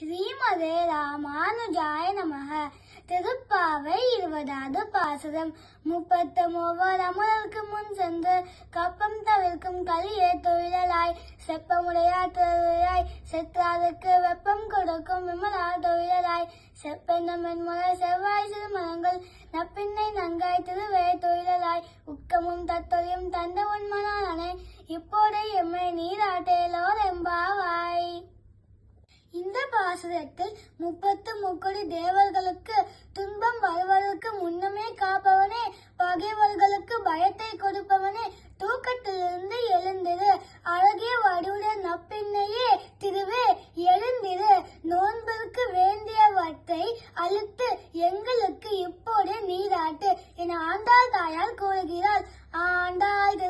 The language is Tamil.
ஸ்ரீமதே ராமானுஜாய நமக. திருப்பாவை இருபதாவது பாசுரம். முப்பத்து மூவர் அமரருக்கு முன் சென்று கப்பம் தவிர்க்கும் கலியே தொழிலாய் செப்பமுடையா தொழிலாய் செத்தாருக்கு வெப்பம் கொடுக்கும் விமலா தொழிலாய் செப்பெண்ணம் என்முறை செவ்வாய் சிறுமரங்கள் நப்பின்னை நங்காய் திருவே தொழிலாய் உக்கமும் தத்தொழியும் தந்த உண்மனானே இப்போதே எம்மை நீராட்டே வாசகத்தை முப்பத்து முக்கோடி தேவர்களுக்கு துன்பம் வருவதற்கு முன்னமே காப்பவனே பகைவர்களுக்கு பயத்தை கொடுப்பவனே தூக்கத்திலிருந்து எழுந்திரு. அழகிய வடிவுடைய நப்பின்னையே திருவே எழுந்திரு. நோன்பிற்கு வேண்டியவற்றை அழுத்து எங்களுக்கு இப்போதே நீராட்டு என ஆண்டாள் தாயால் கூறுகிறாள். ஆண்டாள்